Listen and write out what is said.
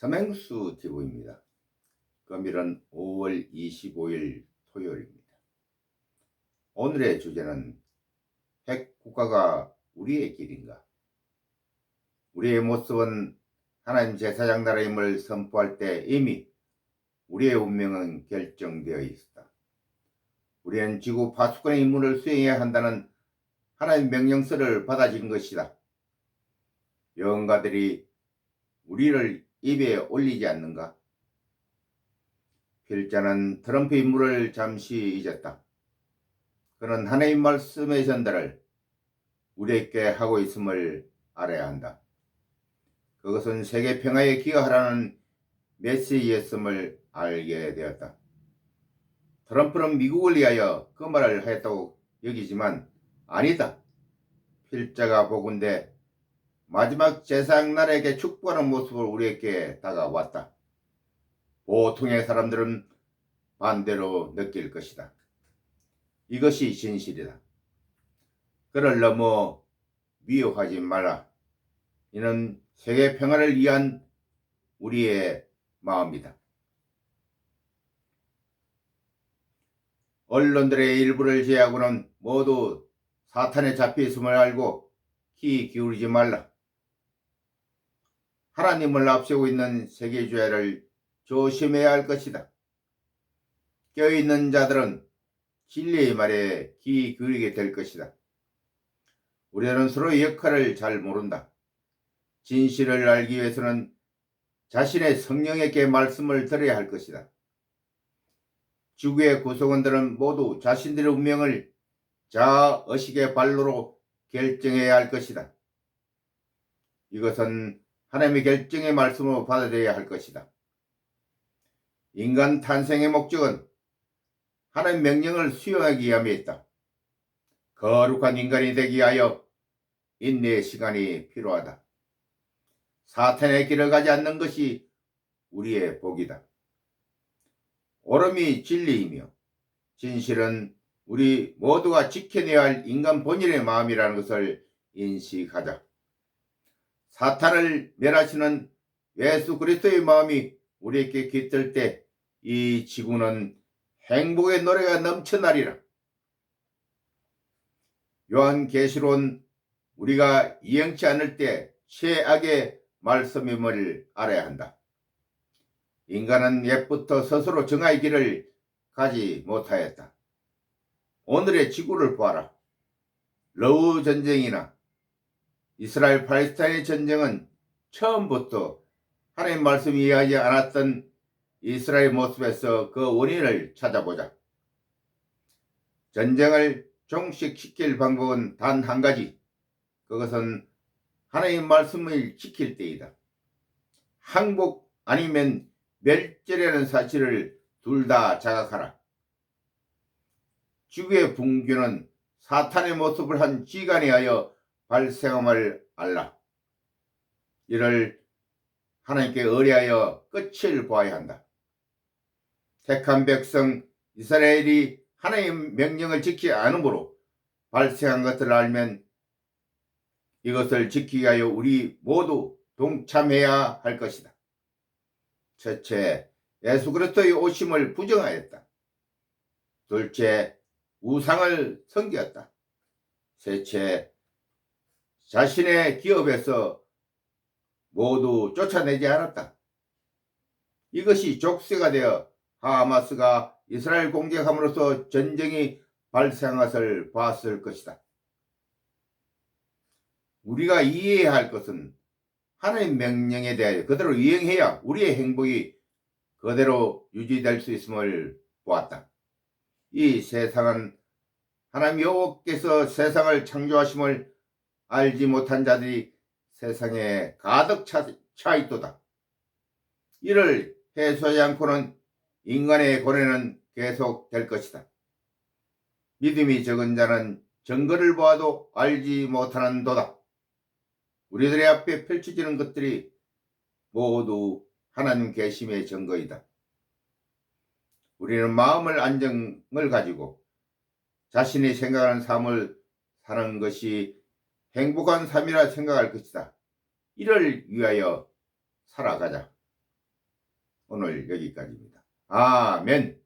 삼행수 TV입니다. 금일은 5월 25일 토요일입니다. 오늘의 주제는 핵 국가가 우리의 길인가? 우리의 모습은 하나님 제사장 나라임을 선포할 때 이미 우리의 운명은 결정되어 있었다. 우리는 지구 파수꾼의 임무를 수행해야 한다는 하나님 명령서를 받아진 것이다. 여언가들이 우리를 입에 올리지 않는가? 필자는 트럼프 임무를 잠시 잊었다. 그는 하나님 말씀의 전달을 우리에게 하고 있음을 알아야 한다. 그것은 세계 평화에 기여하라는 메시지였음을 알게 되었다. 트럼프는 미국을 위하여 그 말을 하였다고 여기지만 아니다. 필자가 보건대 마지막 제사장 날에게 축복하는 모습을 우리에게 다가왔다. 보통의 사람들은 반대로 느낄 것이다. 이것이 진실이다. 그를 너무 미워하지 말라. 이는 세계 평화를 위한 우리의 마음이다. 언론들의 일부를 제외하고는 모두 사탄에 잡혀 있음을 알고 귀 기울이지 말라. 하나님을 앞세우고 있는 세계주의를 조심해야 할 것이다. 껴있는 자들은 진리의 말에 귀 기울이게 될 것이다. 우리는 서로의 역할을 잘 모른다. 진실을 알기 위해서는 자신의 성령에게 말씀을 들어야 할 것이다. 지구의 구성원들은 모두 자신들의 운명을 자아 의식의 발로로 결정해야 할 것이다. 이것은 하나님의 결정의 말씀으로 받아들여야 할 것이다. 인간 탄생의 목적은 하나님 명령을 수용하기 위함에 있다. 거룩한 인간이 되기 위하여 인내의 시간이 필요하다. 사탄의 길을 가지 않는 것이 우리의 복이다. 옳음이 진리이며 진실은 우리 모두가 지켜내야 할 인간 본연의 마음이라는 것을 인식하자. 사탄을 멸하시는 예수 그리스도의 마음이 우리에게 깃들 때 이 지구는 행복의 노래가 넘쳐나리라. 요한계시론 우리가 이행치 않을 때 최악의 말씀임을 알아야 한다. 인간은 옛부터 스스로 정의 길을 가지 못하였다. 오늘의 지구를 보아라. 러우 전쟁이나 이스라엘 팔레스타인의 전쟁은 처음부터 하나님 말씀이 이해하지 않았던 이스라엘 모습에서 그 원인을 찾아보자. 전쟁을 종식시킬 방법은 단 한 가지. 그것은 하나님 말씀을 지킬 때이다. 항복 아니면 멸절이라는 사실을 둘 다 자각하라. 지구의 붕괴는 사탄의 모습을 한 지간에 하여 발생함을 알라. 이를 하나님께 의뢰하여 끝을 보아야 한다. 택한 백성 이스라엘이 하나님 명령을 지키지 않으므로 발생한 것을 알면 이것을 지키기 위하여 우리 모두 동참해야 할 것이다. 첫째, 예수 그리스도의 오심을 부정하였다. 둘째, 우상을 섬겼다. 셋째, 자신의 기업에서 모두 쫓아내지 않았다. 이것이 족쇄가 되어 하마스가 이스라엘 공격함으로써 전쟁이 발생한 것을 봤을 것이다. 우리가 이해해야 할 것은 하나님 명령에 대하여 그대로 이행해야 우리의 행복이 그대로 유지될 수 있음을 보았다. 이 세상은 하나님 여호와께서 세상을 창조하심을 알지 못한 자들이 세상에 가득 차, 차 있도다. 이를 해소하지 않고는 인간의 고뇌는 계속될 것이다. 믿음이 적은 자는 증거를 보아도 알지 못하는 도다. 우리들의 앞에 펼쳐지는 것들이 모두 하나님 계심의 증거이다. 우리는 마음을 안정을 가지고 자신이 생각하는 삶을 사는 것이 행복한 삶이라 생각할 것이다. 이를 위하여 살아가자. 오늘 여기까지입니다. 아멘.